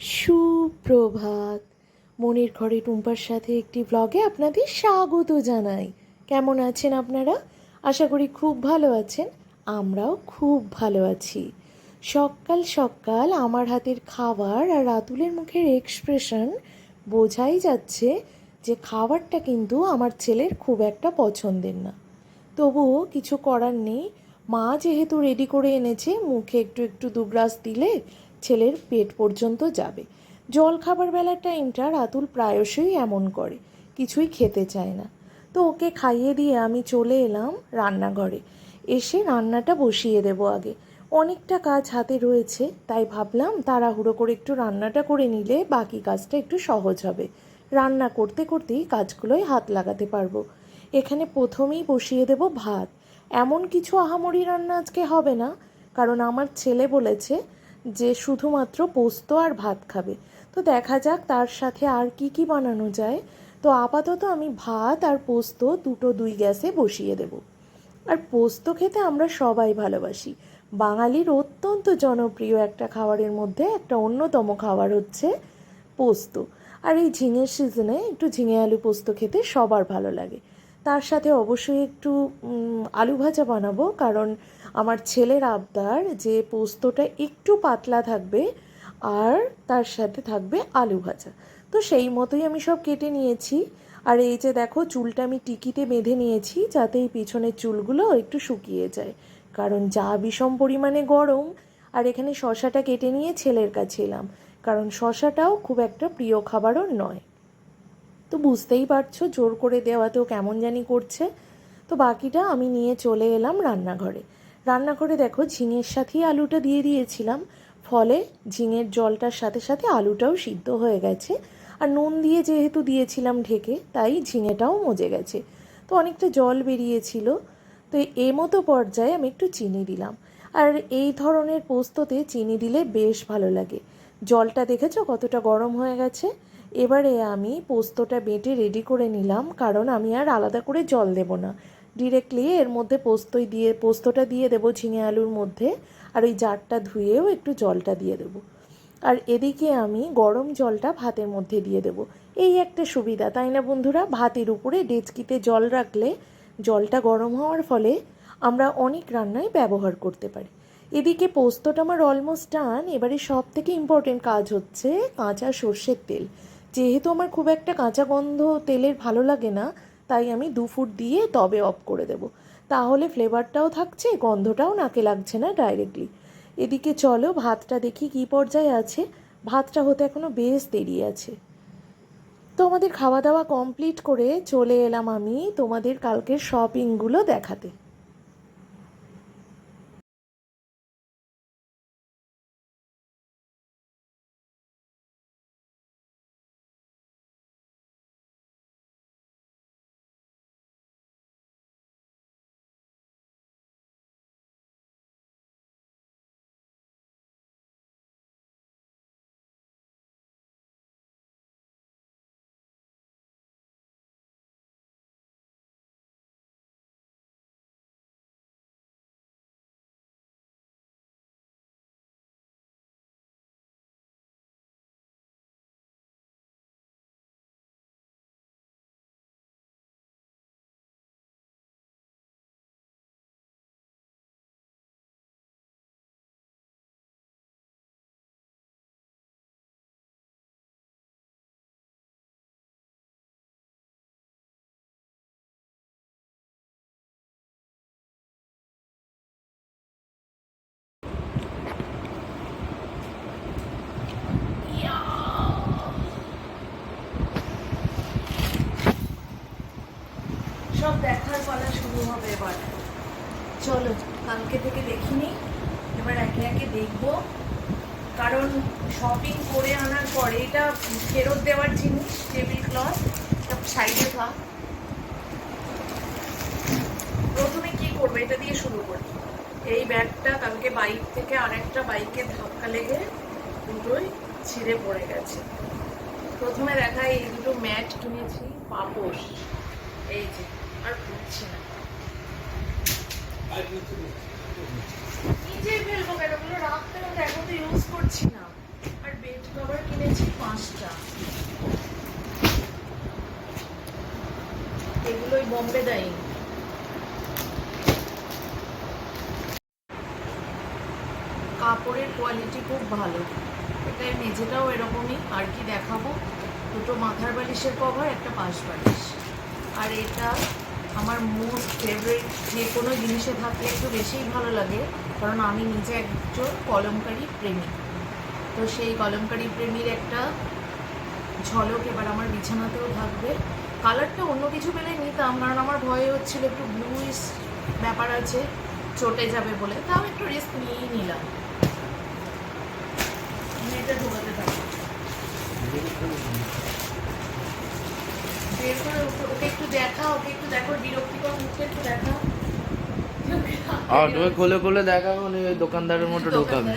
সুপ্রভাত। মনের ঘরে টুম্পার সাথে একটি ব্লগে আপনাদের স্বাগত জানাই। কেমন আছেন আপনারা? আশা করি খুব ভালো আছেন। আমরাও খুব ভালো আছি। সকাল সকাল আমার হাতের খাবার আর রাতুলের মুখের এক্সপ্রেশন বোঝাই যাচ্ছে যে খাবারটা কিন্তু আমার ছেলের খুব একটা পছন্দের না। তবুও কিছু করার নেই। মা যেহেতু রেডি করে এনেছে, মুখে একটু একটু দুগ্রাস দিলে ছেলের পেট পর্যন্ত যাবে। জল খাবার বেলার টাইমটা রাতুল প্রায়শই এমন করে, কিছুই খেতে চায় না। তো ওকে খাইয়ে দিয়ে আমি চলে এলাম রান্নাঘরে। এসে রান্নাটা বসিয়ে দেবো আগে। অনেকটা কাজ হাতে রয়েছে, তাই ভাবলাম তাড়াহুড়ো করে একটু রান্নাটা করে নিলে বাকি কাজটা একটু সহজ হবে। রান্না করতে করতেই কাজগুলোয় হাত লাগাতে পারব। এখানে প্রথমেই বসিয়ে দেব ভাত। এমন কিছু আহামরি রান্না আজকে হবে না, কারণ আমার ছেলে বলেছে যে শুধুমাত্র পোস্ত আর ভাত খাবে। তো দেখা যাক তার সাথে আর কি কি বানানো যায়। তো আপাতত আমি ভাত আর পোস্ত দুটো দুই গ্যাসে বসিয়ে দেব। আর পোস্ত খেতে আমরা সবাই ভালোবাসি। বাঙালির অত্যন্ত জনপ্রিয় একটা খাবারের মধ্যে একটা অন্যতম খাবার হচ্ছে পোস্ত। আর এই ঝিঙের সিজনে একটু ঝিঙে আলু পোস্ত খেতে সবার ভালো লাগে। তার সাথে অবশ্যই একটু আলু ভাজা বানাবো। কারণ আমার ছেলের আবদার যে পোস্তটা একটু পাতলা থাকবে আর তার সাথে থাকবে আলু ভাজা। তো সেই মতোই আমি সব কেটে নিয়েছি। আর এই যে দেখো, চুলটা আমি টিকিতে বেঁধে নিয়েছি যাতে এই পিছনের চুলগুলো একটু শুকিয়ে যায়। কারণ যা বিষম পরিমাণে গরম, আর এখানে শশাটা কেটে নিয়ে ছেলের কাছে এলাম। কারণ শশাটাও খুব একটা প্রিয় খাবারও নয়। তো বুঝতেই পারছ জোর করে দেওয়াতেও কেমন জানি করছে। তো বাকিটা আমি নিয়ে চলে এলাম রান্নাঘরে। রান্নাঘরে দেখো, ঝিঙের সাথেই আলুটা দিয়ে দিয়েছিলাম। ফলে ঝিঙের জলটার সাথে সাথে আলুটাও সিদ্ধ হয়ে গেছে। আর নুন দিয়ে যেহেতু দিয়েছিলাম ঢেকে, তাই ঝিঙেটাও মজে গেছে। তো অনেকটা জল বেরিয়েছিল। তো এ মতো পর্যায়ে আমি একটু চিনি দিলাম। আর এই ধরনের পোস্ততে চিনি দিলে বেশ ভালো লাগে। জলটা দেখেছ কতটা গরম হয়ে গেছে? এবারে আমি পোস্তটা বেটে রেডি করে নিলাম, কারণ আমি আর আলাদা করে জল দেব না। ডিরেক্টলি এর মধ্যে পোস্তই দিয়ে, পোস্তটা দিয়ে দেবো ঝিঙে আলুর মধ্যে, আর ওই জারটা ধুয়েও একটু জলটা দিয়ে দেবো। আর এদিকে আমি গরম জলটা ভাতের মধ্যে দিয়ে দেবো। এই একটা সুবিধা, তাই না বন্ধুরা? ভাতের উপরে ডেচকিতে জল রাখলে জলটা গরম হওয়ার ফলে আমরা অনেক রান্নায় ব্যবহার করতে পারি। এদিকে পোস্তটা আমার অলমোস্ট ডান এবারে সব থেকে ইম্পর্টেন্ট কাজ হচ্ছে কাঁচা সর্ষের তেল। যেহেতু আমার খুব একটা কাঁচা গন্ধ তেলের ভালো লাগে না তাই আমি দু ফুট দিয়ে তবে অফ করে দেব। তাহলে ফ্লেভারটাও থাকছে, গন্ধটাও নাকে লাগছে না ডাইরেক্টলি এদিকে চলো, ভাতটা দেখি কি পর্যায়ে আছে। ভাতটা হতে এখনও বেশ দেরি আছে। তো আমাদের খাওয়া দাওয়া কমপ্লিট করে চলে এলাম আমি তোমাদের কালকের শপিংগুলো দেখাতে। শুরু হবে এবার। চলো, কালকে থেকে দেখিনি, এবার একে একে দেখব। কারণ শপিং করে আনার পরে এটা ফেরত দেওয়ার জিনিস টেবিল ক্লথ সাইডে থাক। প্রথমে কি করবে, এটা দিয়ে শুরু করি। এই ব্যাগটা কালকে বাইক থেকে আরেকটা বাইকে ধাক্কা লেগে দুটোই ছিঁড়ে পড়ে গেছে। প্রথমে দেখা এই দুটো ম্যাট কিনেছি, পাপোশ। এই যে, আর বুঝছি না। পাঁচটা। এগুলোই বম্বে ডাইং কাপড়ের কোয়ালিটি খুব ভালো। এটা মেঝেটাও এরকমই। আর কি দেখাবো? দুটো মাথার বালিশের কভার একটা পাশ বালিশ। আর এটা আমার মোস্ট ফেভারিট যে কোনো জিনিসে থাকলে একটু বেশিই ভালো লাগে, কারণ আমি নিজে একজন কলমকারী প্রেমী। তো সেই কলমকারী প্রেমীর একটা ঝলক এবার আমার বিছানাতেও থাকবে। কালারটা অন্য কিছু পেলে নিতাম, কারণ আমার ভয় হচ্ছিল একটু ব্লুইস ব্যাপার আছে, চটে যাবে বলে। তাও একটু রিস্ক নিয়েই নিলাম। এটা ঢোকাতে থাকি বের করে ওকে একটু দেখা ওকে একটু দেখো বিরক্তিকর মুখটা একটু দেখা আর তুমি খুলে খুলে দেখা নি ওই দোকানদারের মতো ঢোকাবে।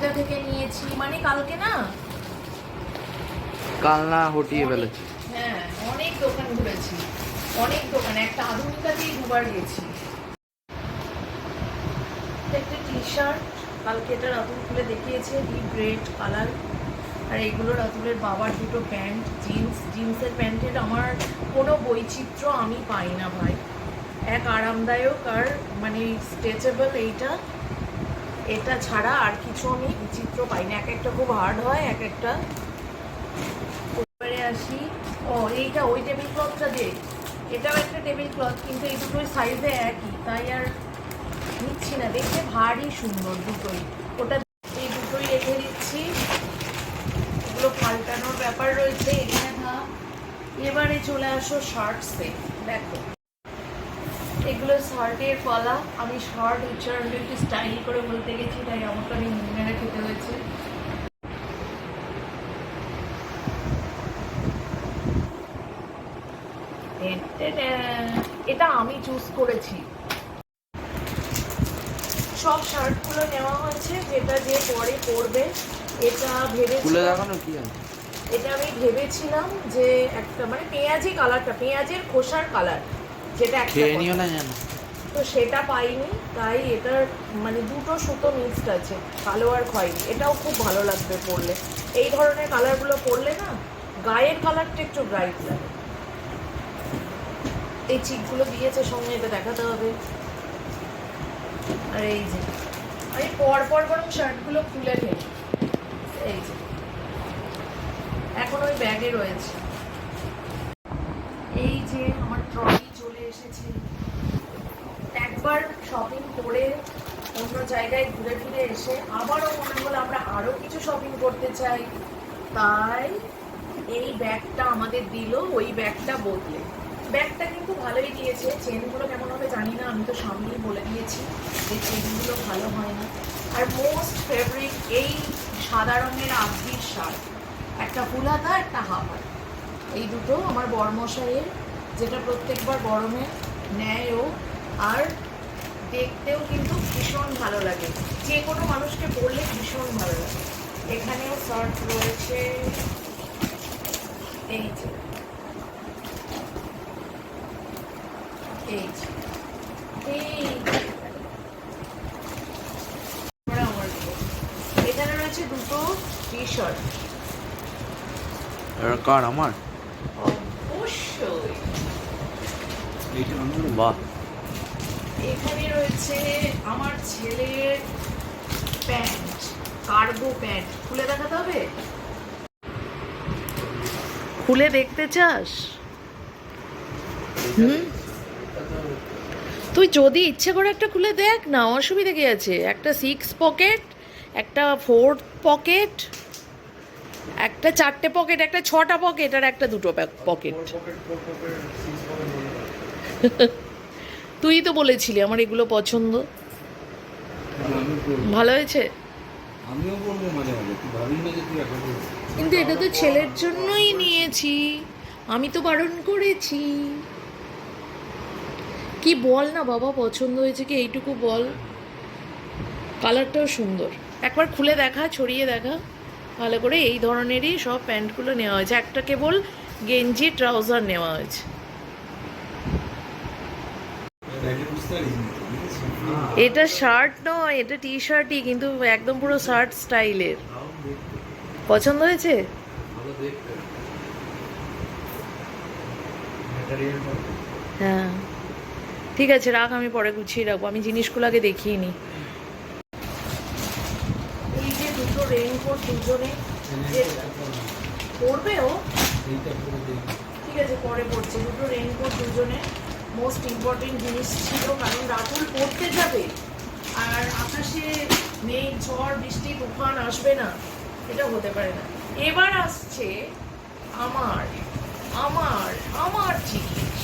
এটা থেকে নিয়েছি। মানে কালকে না? কাল না হটিয়ে ফেলেছে। হ্যাঁ অনেক দোকান ঘুরেছি। অনেক দোকান একটা আধুনিকাতেই দুবার গেছি। একটা টি শার্ট কালকে এটা রাতুল খুলে দেখিয়েছে ডিপ রেড কালার আর এগুলো রাতুলের বাবার দুটো প্যান্ট জিন্স জিন্সের প্যান্টের আমার কোনো বৈচিত্র্য আমি পাই না ভাই। এক আরামদায়ক আর মানে স্ট্রেচেবল এইটা। এটা ছাড়া আর কিছু আমি বিচিত্র পাই না এক একটা খুব হার্ড হয়, এক একটা। আসি। ও, এইটা ওই টেবিল ক্লথটা দে। এটাও একটা টেবিল ক্লথ কিন্তু এই দুটোই সাইজে একই। তাই আর নিচ্ছি না। দেখতে ভারী সুন্দর দুটোই। ওটা এই দুটোই রেখে দিচ্ছি। এগুলো পাল্টানোর ব্যাপার রয়েছে। এখানে এবারে চলে আসো শার্টসে দেখো। এগুলো শার্টের কলা আমি শার্ট উচ্চারণটা একটু স্টাইল করে বলতে গেছি তাই আমাকে আমি মেরে খেতে হয়েছে। এটা আমি চুজ করেছি। সব শার্টগুলো নেওয়া হয়েছে যেটা যে পরে পরবে এটা খুলে ভেবেছিলাম দেখানো কি এটা আমি ভেবেছিলাম যে একটা মানে পেঁয়াজি কালারটা পেঁয়াজের খোসার কালার যেটা খেয়ে নিও না জানো তো সেটা পাইনি তাই এটার মানে দুটো সুতো মিক্সড আছে কালো আর খয়েরি। এটাও খুব ভালো লাগবে পরলে। এই ধরনের কালারগুলো পরলে না গায়ের কালারটা একটু ব্রাইট লাগে। এই চিকগুলো দিয়েছে সঙ্গে এটা দেখাতে হবে। আর এই যে আমি পর পর বরং শার্টগুলো খুলে ফেলি এই যে এখন ওই ব্যাগে রয়েছে এই যে আমার ট্রলি চলে এসেছে। একবার শপিং করে অন্য জায়গায় ঘুরে ফিরে এসে আবারও মনে হলো আমরা আরও কিছু শপিং করতে চাই। তাই এই ব্যাগটা আমাদের দিল, ওই ব্যাগটা বদলে। ব্যাগটা কিন্তু ভালোই দিয়েছে। চেনগুলো কেমন হবে জানি না, আমি তো সামনেই বলে দিয়েছি যে চেনগুলো ভালো হয় না। আর মোস্ট ফেভারিট এই সাদা রঙের আবদির শার্ট, একটা ফুল একটা হাফ। এই দুটো আমার বরমশাইয়ের যেটা প্রত্যেকবার গরমে নেয়ও আর দেখতেও কিন্তু ভীষণ ভালো লাগে। যে কোনো মানুষকে পরলে ভীষণ ভালো লাগে। এখানেও শর্ট রয়েছে। এই যে। এই। এখানে রয়েছে দুটো টি শার্ট কার? আমার? বাহ। এখানে রয়েছে আমার ছেলের প্যান্ট কার্গো প্যান্ট। খুলে দেখাতে হবে? খুলে দেখতে চাস? হুম? তুই যদি ইচ্ছে করে একটা খুলে দেখ না অসুবিধা কি আছে? একটা সিক্স পকেট একটা ফোর পকেট একটা চারটে পকেট একটা ছটা পকেট আর একটা দুটো পকেট তুই তো বলেছিলি আমার এগুলো পছন্দ। ভালো হয়েছে? আমিও বলব মাঝে মাঝে তুই ভাবি না যে তুই এখন কিন্তু এটা তো ছেলের জন্যই নিয়েছি। আমি তো বারণ করেছি। কি বল না বাবা পছন্দ হয়েছে কি এইটুকু বল। কালারটাও সুন্দর। একবার খুলে দেখা ছড়িয়ে দেখা। ভালো করে এই ধরনেরই সব প্যান্টগুলো নেওয়া হয়েছে। একটা কেবল গেঞ্জি ট্রাউজার নেওয়া হয়েছে। এটা শার্ট নয় এটা টি শার্টই কিন্তু একদম পুরো শার্ট স্টাইলের পছন্দ হয়েছে? ভালো দেখতে ম্যাটেরিয়াল হ্যাঁ। ঠিক আছে রাখ আমি পরে গুছিয়ে রাখব। আমি জিনিসগুলো আগে দেখিয়ে নিই এই যে দুটো রেইনকোট দুজনে পরবে ও? ঠিক আছে পরে পড়ছে দুটো রেইনকোট দুজনে মোস্ট ইম্পর্টেন্ট জিনিস ছিল কারণ রাতুল পড়তে যাবে আর আকাশে মেঘ ঝড় বৃষ্টি তুফান আসবে না এটা হতে পারে না। এবার আসছে আমার আমার আমার জিনিস!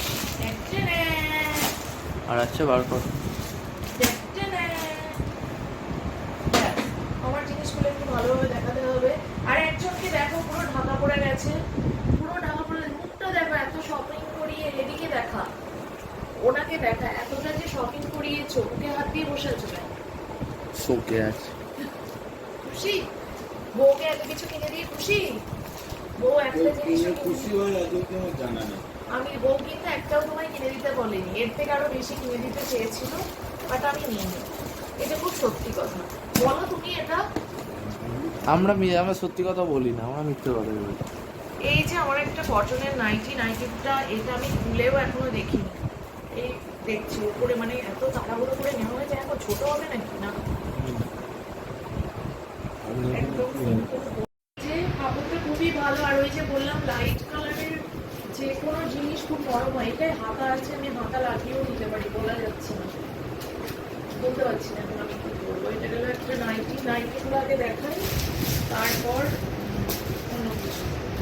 আর আচ্ছা বার কর আমার জিনিসগুলো একটু ভালোভাবে দেখাতে হবে। আর একজনকে দেখো পুরো ঢাকা পড়ে গেছে। পুরো ঢাকা পড়ে মুখটা দেখো এত শপিং করিয়ে এদিকে দেখা। ওনাকে দেখা এতটা যে শপিং করিয়েছো ওকে হাত দিয়ে বসে আছো কেন? শোকে আছে? খুশি? বউকে এত কিছু কিনে দিয়ে খুশি? বউ একটা জিনিস খুশি হয় আদৌকে আমার জানা নেই আমি বউ কিন্তু একটাও তোমায় কিনে দিতে বলেনি। এর থেকে আরও বেশি কিনে দিতে চেয়েছিল বাট আমি নিইনি। এটা খুব সত্যি কথা। বলো তুমি এটা। আমরা মি- আমরা সত্যি কথা বলি না আমরা মিথ্যে কথা বলি। এই যে আমার একটা কটনের নাইটি নাইটিটা এটা আমি খুলেও এখনও দেখিনি। দেখছি, উপরে মানে এত তাড়াহুড়ো করে নেওয়া হয়েছে এখন ছোট হবে নাকি? না। আর জিনিস খুব নরম হয়, এটাই হাতা আছে, আমি হাতা লাগিয়েও নিতে পারি, বলা যাচ্ছে না। বলতে পারছি না আমি একটা নাইটি নাইটিগুলো আগে দেখাই, তারপর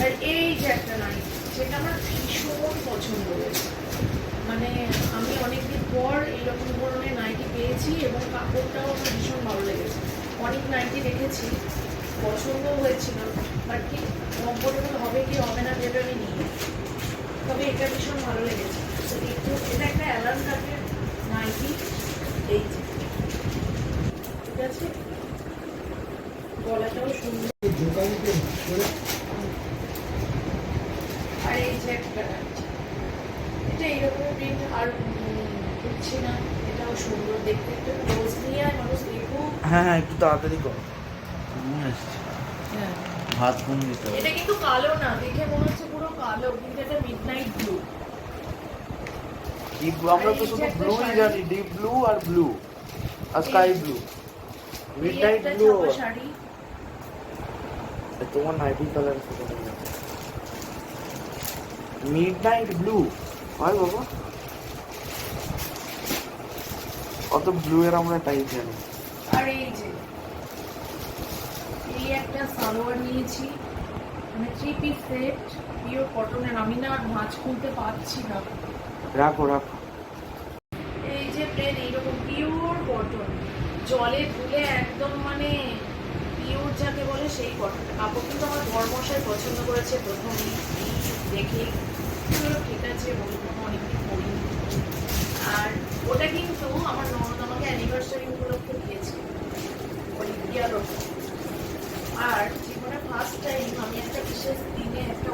আর এই যে একটা নাইটি সেটা আমার ভীষণ পছন্দ হয়েছে। মানে আমি অনেকদিন পর এইরকম ধরনের নাইটি পেয়েছি এবং কাপড়টাও আমার ভীষণ ভালো লেগেছে। অনেক নাইটি দেখেছি পছন্দ হয়েছিল বাট কি কমফোর্টেবল হবে কি হবে না ভেবে আমি নিই। তবে এটা ভীষণ ভালো লেগেছে। একটু এটা একটা অ্যালার্ম কাটের নাইটি এই ঠিক আছে? গলাটাও সুন্দর আর এই যে একটা নাইটি এটা এইরকম প্রিন্ট আর উম, বুঝছি না এটাও সুন্দর দেখতে একটু রোজ নিয়ে আর মানুষ দেখুক হ্যাঁ হ্যাঁ একটু তাড়াতাড়ি কর। হ্যাঁ। ভাত ঘুম দিতে হবে এটা কিন্তু কালো না দেখে মনে হচ্ছে পুরো কালো কিন্তু এটা মিড নাইট ব্লু ডিপ আমরা তো শুধু ব্লুই জানি ডিপ ব্লু আর ব্লু আর sky blue midnight blue sari. তোমার nightie colour midnight blue হয় বাবা। অত ব্লু এর আমরা টাইপ জানি আর এই যে এই একটা সালোয়ার নিয়েছি। মানে থ্রি পিস সেট পিওর কটনের আমি না আর মাছ খুলতে পারছি না। রাখো রাখো। এই যে প্লেন এইরকম পিওর কটন জলে ধুলে একদম মানে পিওর যাকে বলে সেই কটন কাপড় কিন্তু আমার বরমশাই পছন্দ করেছে প্রথমেই দেখে। ঠিক আছে বলব অনেকদিন পরিনি আর ওটা কিন্তু আমার ননদ আমাকে অ্যানিভার্সারি উপলক্ষে দিয়েছে অলিম্পিয়ার ওটা আর জীবনে ফার্স্ট টাইম আমি একটা বিশেষ দিনে একটা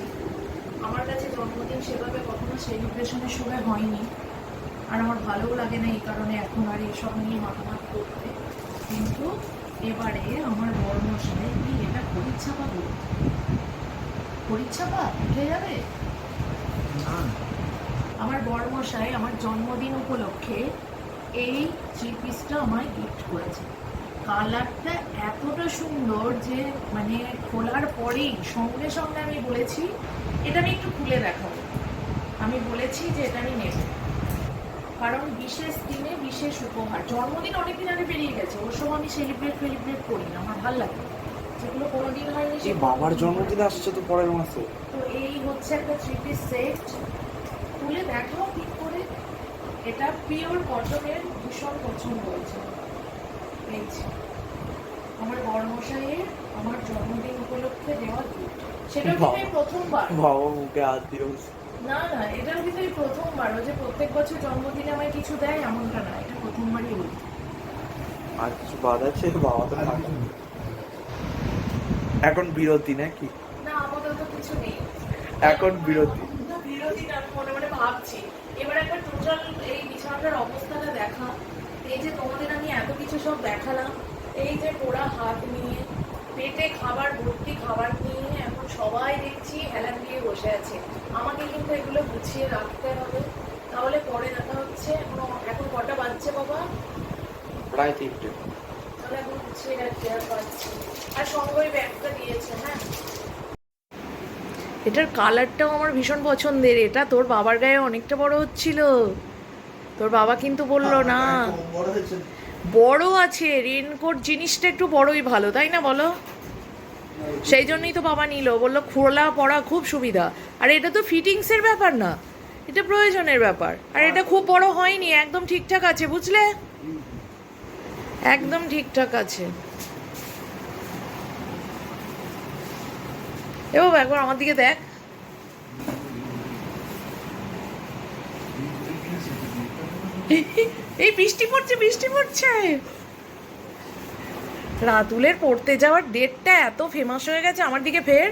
উপহার আমার কাছে জন্মদিন সেভাবে কখনো সেলিব্রেশনের সময় হয়নি। আর আমার ভালোও লাগে না এই কারণে এখন আর এসব নিয়ে মাতামাতি করতে। কিন্তু এবারে আমার বড় মশাই কি এটা পরীক্ষা পাবো পরীক্ষা পা উঠে যাবে? আমার বড় মশাই আমার জন্মদিন উপলক্ষে এই থ্রি পিসটা আমায় গিফট করেছে। কালারটা এতটা সুন্দর যে মানে খোলার পরেই সঙ্গে সঙ্গে আমি বলেছি এটা আমি একটু খুলে দেখাবো। আমি বলেছি যে এটা আমি নেব। কারণ বিশেষ দিনে বিশেষ উপহার। জন্মদিন অনেকদিন আগে বেরিয়ে গেছে ওর সময় আমি সেলিব্রেট ফেলিব্রেট করি না আমার ভালো লাগে যেগুলো কোনোদিন হয়নি সেগুলো বাবার জন্মদিন আসছে তো পরের মাসে। তো এই হচ্ছে একটা থ্রি পিস সেট খুলে দেখাও ঠিক করে। এটা পিওর কটনের ভীষণ পছন্দ হয়েছে। যে। আমার বড় মশাইয়ের আমার জন্মদিন উপলক্ষে দেওয়া gift। সেটা কিন্তু প্রথমবার। বাবা মুখে হাত দিয়ে না না এটাও কিন্তু এই প্রথমবার। ও যে প্রত্যেক বছর জন্মদিনে আমায় কিছু দেয় এমনটা না এটা প্রথমবারই হলো। আর কিছু বাদ আছে বাবা তো এখন বিরতি নাকি? না আপাতত কিছু নেই। এখন বিরতি। বিরতি না মনে মনে ভাবছি। এবার একবার টোটাল এই বিছানাটার অবস্থাটা দেখা। এই যে তোমাদের আমি এত কিছু সব দেখালাম। এই যে পোড়া হাত নিয়ে পেটে খাবার ভর্তি খাবার নিয়ে এখন সবাই দেখছি হেলান দিয়ে বসে আছে। আমাকে কিন্তু এগুলো গুছিয়ে রাখতে হবে। তাহলে পরে দেখা হচ্ছে। এখন এখন কটা বাজছে বাবা? প্রায় তিনটে। তাহলে এখন গুছিয়ে রাখতে আর পারছি আর সঙ্গে ব্যাগটা দিয়েছে হ্যাঁ? এটার কালারটাও আমার ভীষণ পছন্দের। এটা তোর বাবার গায়ে অনেকটা বড় হচ্ছিল। তোর বাবা কিন্তু বলল না। বড় আছে রেনকোট জিনিসটা একটু বড়ই ভালো, তাই না বলো? সেই জন্যই তো বাবা নিল, বলল খোলা পড়া খুব সুবিধা। আর এটা তো ফিটিংসের ব্যাপার না, এটা প্রয়োজনের ব্যাপার। আর এটা খুব বড় হয়নি, একদম ঠিকঠাক আছে, বুঝলে? একদম ঠিকঠাক আছে। এ বাবা, একবার আমার দিকে দেখ। এই বৃষ্টি পড়ছে বৃষ্টি পড়ছে। রাতুলের পড়তে যাওয়ার ডেটটা এত ফেমাস হয়ে গেছে আমার দিকে ফের।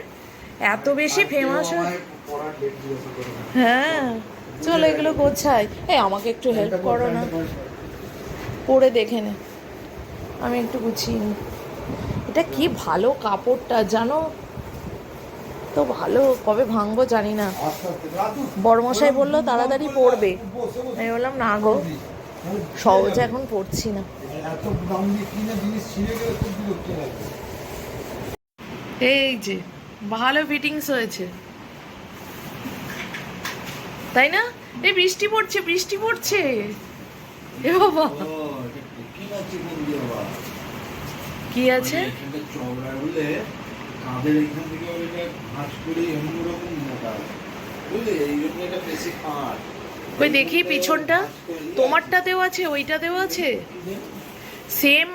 এত বেশি ফেমাস হয়ে হ্যাঁ চলো এগুলো কোথায় এই আমাকে একটু হেল্প করো না। পরে। দেখে নে। আমি একটু গুছিয়ে নিই এটা কি ভালো কাপড়টা জানো? তো ভালো কবে ভাঙবো জানি না। বড়মশাই বলল তাড়াতাড়ি পড়বে। আমি বললাম না গো সহজে এখন পড়ছি না। এত এই যে ভালো ফিটিংস হয়েছে। তাই না? এই বৃষ্টি পড়ছে বৃষ্টি পড়ছে। এ বাবা। ও কি আছে? চওড়া হলে কাঁধের এখান থেকে ওইটা ভাঁজ করে এমন রকম মোটা। বুঝলে? এইরকম এটা বেশি কাঁট ওই দেখি পিছনটা। তোমারটা তোমারটাতেও আছে ওইটা ওইটাতেও আছে? সেম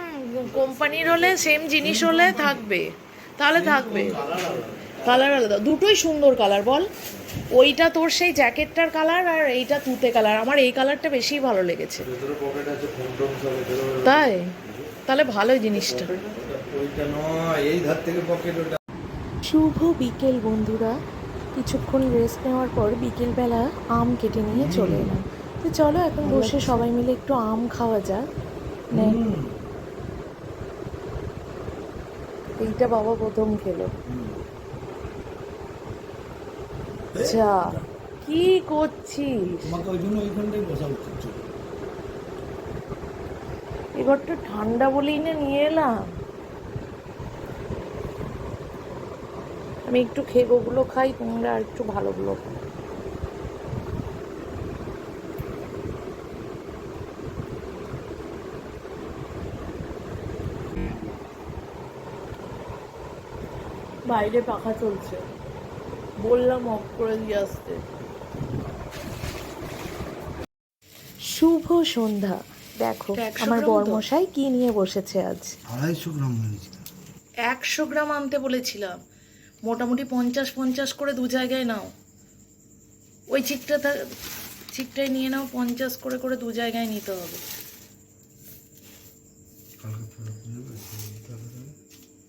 কোম্পানির হলে সেম জিনিস হলে থাকবে। তাহলে থাকবে। কালার আলাদা। দুটোই সুন্দর কালার বল। ওইটা তোর সেই জ্যাকেটটার কালার আর এইটা তুতে কালার আমার এই কালারটা বেশি ভালো লেগেছে। তাই? তাহলে ভালোই জিনিসটা। এই ধার থেকে পকেট ওটা। শুভ বিকেল বন্ধুরা। কিছুক্ষণ রেস্ট নেওয়ার পর বিকেলবেলা আম কেটে নিয়ে চলে এলাম। তো চলো এখন বসে সবাই মিলে একটু আম খাওয়া যাক। এইটা বাবা প্রথম খেলো। যা কি করছিস? ছিল। এবারটা ঠান্ডা বলেই না নিয়ে এলাম। আমি একটু খেয়ে ওগুলো খাই তোমরা আর একটু ভালোগুলো খাও। বাইরে পাখা চলছে। বললাম অফ করে দিয়ে আসতে। শুভ সন্ধ্যা। দেখো আমার তো? কি নিয়ে বসেছে আজ? আড়াইশো গ্রাম একশো গ্রাম আনতে বলেছিলাম। মোটামুটি পঞ্চাশ পঞ্চাশ করে দু জায়গায় নাও। ওই চিকটা থা- চিকটাই নিয়ে নাও পঞ্চাশ করে করে দু জায়গায় নিতে হবে।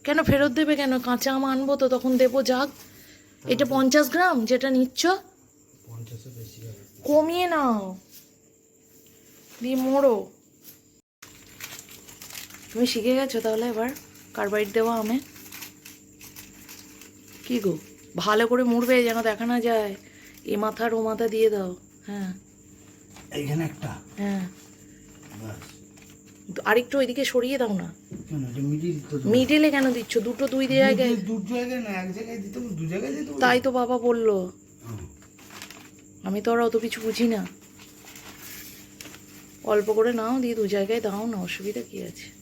কেন? ফেরত দেবে কেন? কাঁচা আম আনব তো তখন দেবো যাক। এটা পঞ্চাশ গ্রাম যেটা নিচ্ছ। কমিয়ে নাও। দিয়ে মোড়ো। তুমি শিখে গেছো তাহলে এবার কার্বাইড দেওয়া আমে। কি গো? ভালো করে মুড়বে যেন দেখা না যায়। এ মাথার ও মাথা দিয়ে দাও। হ্যাঁ। এইখানে একটা। হ্যাঁ। আরেকটু ওইদিকে সরিয়ে দাও না। মিডিল কেন দিচ্ছ? দুটো দুই জায়গায়। দু জায়গায় না এক জায়গায় দিতে দু জায়গায় দিতে তাই তো বাবা বলল। আমি তো আর অত কিছু বুঝি না। অল্প করে নাও দিয়ে দু জায়গায় দাও না অসুবিধা কি আছে?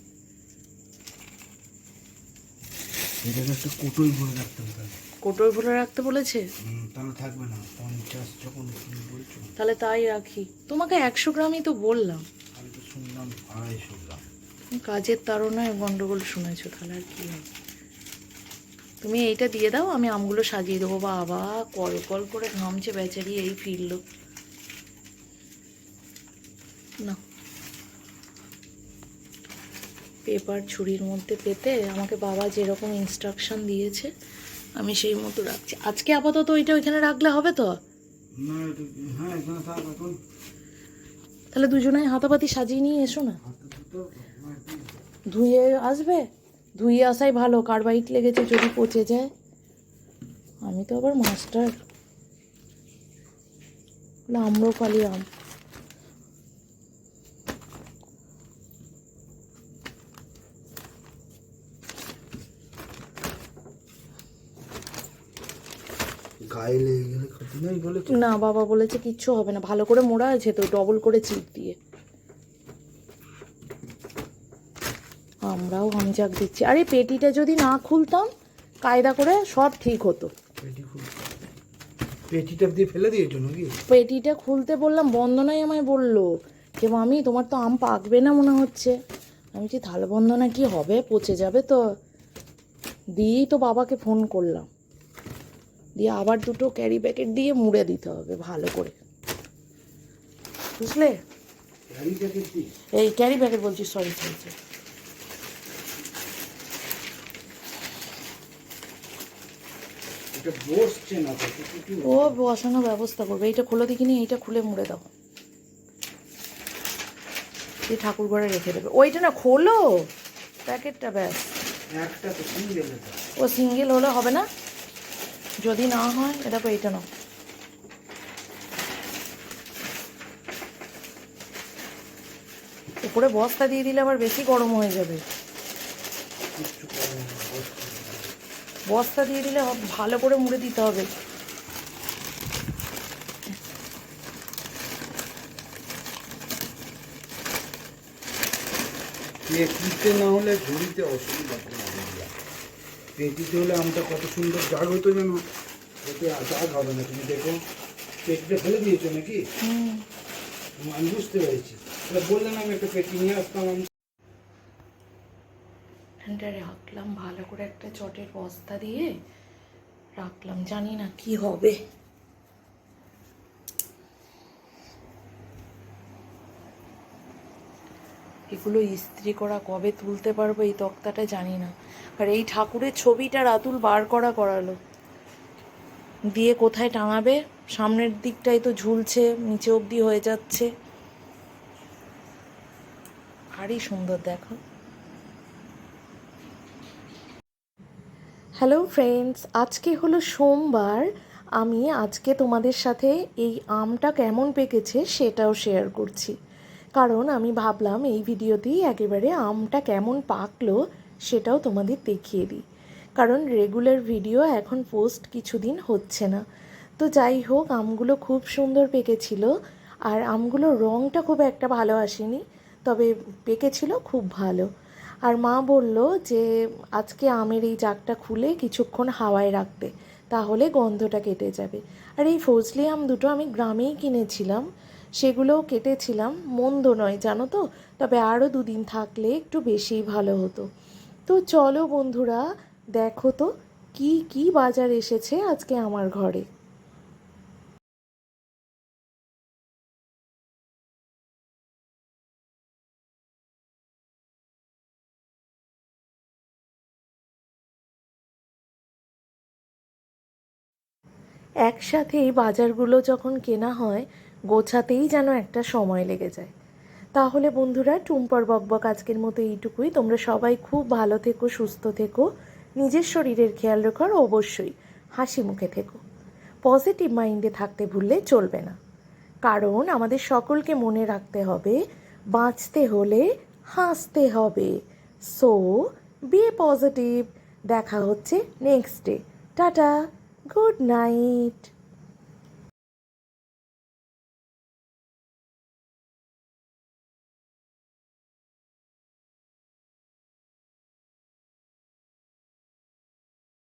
এটাকে একটা কোটোই ভরে রাখতে হবে তাহলে। ভরে রাখতে বলেছে? তাহলে থাকবে না। পঞ্চাশ যখন বলছো। তাহলে তাই রাখি। তোমাকে একশো গ্রামই তো বললাম। আমি তো শুনলাম আড়াইশো গ্রাম। কাজের তাড়নায় গন্ডগোল শুনেছো তাহলে আর কি হবে? তুমি এইটা দিয়ে দাও আমি আমগুলো সাজিয়ে দেবো। বাবা কল কল করে ঘামছে বেচারি এই ফিরলো। না। পেপার ছুরির মধ্যে পেতে আমাকে বাবা যেরকম ইনস্ট্রাকশন দিয়েছে আমি সেই মতো রাখছি। আজকে আপাতত ওইটা ওইখানে রাখলে হবে তো? হ্যাঁ তাহলে দুজনে হাতাপাতি সাজিয়ে নিয়ে এসো না। ধুয়ে আসবে? ধুয়ে আসাই ভালো কার্বাইট লেগেছে যদি পচে যায়। আমি তো আবার মাস্টার আম্রপালি আম গায়ে লেগে গেলে ক্ষতি নেই বলে তো। না বাবা বলেছে কিচ্ছু হবে না। ভালো করে মোড়া আছে তো ডবল করে চিপ দিয়ে। আমরাও হামজাক দিচ্ছি। আরে পেটিটা যদি না খুলতাম কায়দা করে সব ঠিক হতো। পেটিটা দিয়ে ফেলে দিয়েছ নাকি? পেটিটা খুলতে বললাম বন্দনাই আমায় বলল। যে মামি তোমার তো আম পাকবে না মনে হচ্ছে। আমি কি তাহলে বন্দনা কি হবে? পচে যাবে তো। দিয়েই তো বাবাকে ফোন করলাম। দিয়ে আবার দুটো ক্যারি প্যাকেট দিয়ে মুড়ে দিতে হবে ভালো করে। বুঝলে? এই ক্যারি প্যাকেট বলছি সরি সরি ও বসানোর ব্যবস্থা করবে এইটা খুলে দেখিনি এইটা খুলে মুড়ে দাও। এই ঠাকুর ঘরে রেখে দেবে। ওইটা না খোলো। প্যাকেটটা ব্যাস। ও সিঙ্গেল হলে হবে না? যদি না হয় এটা তো এইটা নাও। উপরে বস্তা দিয়ে দিলে আবার বেশি গরম হয়ে যাবে। বস্তা দিয়ে দিলে ভালো করে মুড়ে দিতে হবে। না হলে ঝুড়িতে অসুবিধা পেটিতে হলে আমটা কত সুন্দর জাগ হতো যেন। আর জাগ হবে না তুমি দেখো। পেটিটা ফেলে দিয়েছ নাকি? আমি বুঝতে পেরেছি। তাহলে বললে আমি একটা পেটি নিয়ে আসতাম। আমি এখানটা রাখলাম ভালো করে একটা চটের বস্তা দিয়ে রাখলাম জানি না কি হবে। এগুলো ইস্ত্রি করা কবে তুলতে পারব এই তক্তাটা জানি না। আর এই ঠাকুরের ছবিটা রাতুল বার করা করালো। দিয়ে কোথায় টাঙাবে? সামনের দিকটাই তো ঝুলছে, নিচে অবধি হয়ে যাচ্ছে। ভারী সুন্দর দেখো। হ্যালো ফ্রেন্ডস, আজকে হলো সোমবার। আমি আজকে তোমাদের সাথে এই আমটা কেমন পেকেছে সেটাও শেয়ার করছি। কারণ আমি ভাবলাম এই ভিডিওতেই একেবারে আমটা কেমন পাকলো সেটাও তোমাদের দেখিয়ে দিই। কারণ রেগুলার ভিডিও এখন পোস্ট কিছুদিন হচ্ছে না। তো যাই হোক, আমগুলো খুব সুন্দর পেকেছিল। আর আমগুলোর রঙটা খুব একটা ভালো আসেনি, তবে পেকেছিল খুব ভালো। আর মা বলল যে, আজকে আমের এই জাগটা খুলে কিছুক্ষণ হাওয়ায় রাখতে তাহলে গন্ধটা কেটে যাবে। আর এই ফজলি আম দুটো আমি গ্রামেই কিনেছিলাম। সেগুলোও কেটেছিলাম। মন্দ নয়, জানো তো? তবে আরও দুদিন থাকলে একটু বেশিই ভালো হতো। তো চলো বন্ধুরা, দেখো তো কি কি বাজার এসেছে আজকে আমার ঘরে। একসাথে এই বাজারগুলো যখন কেনা হয়, গোছাতেই যেন একটা সময় লেগে যায়। তাহলে বন্ধুরা টুম্পার বকবক আজকের মতো এইটুকুই। তোমরা সবাই খুব ভালো থেকো, সুস্থ থেকো। নিজের শরীরের খেয়াল রেখো আর অবশ্যই হাসি মুখে থেকো। পজিটিভ মাইন্ডে থাকতে ভুললে চলবে না। কারণ আমাদের সকলকে মনে রাখতে হবে, বাঁচতে হলে হাসতে হবে। সো বি পজিটিভ দেখা হচ্ছে next day tata good night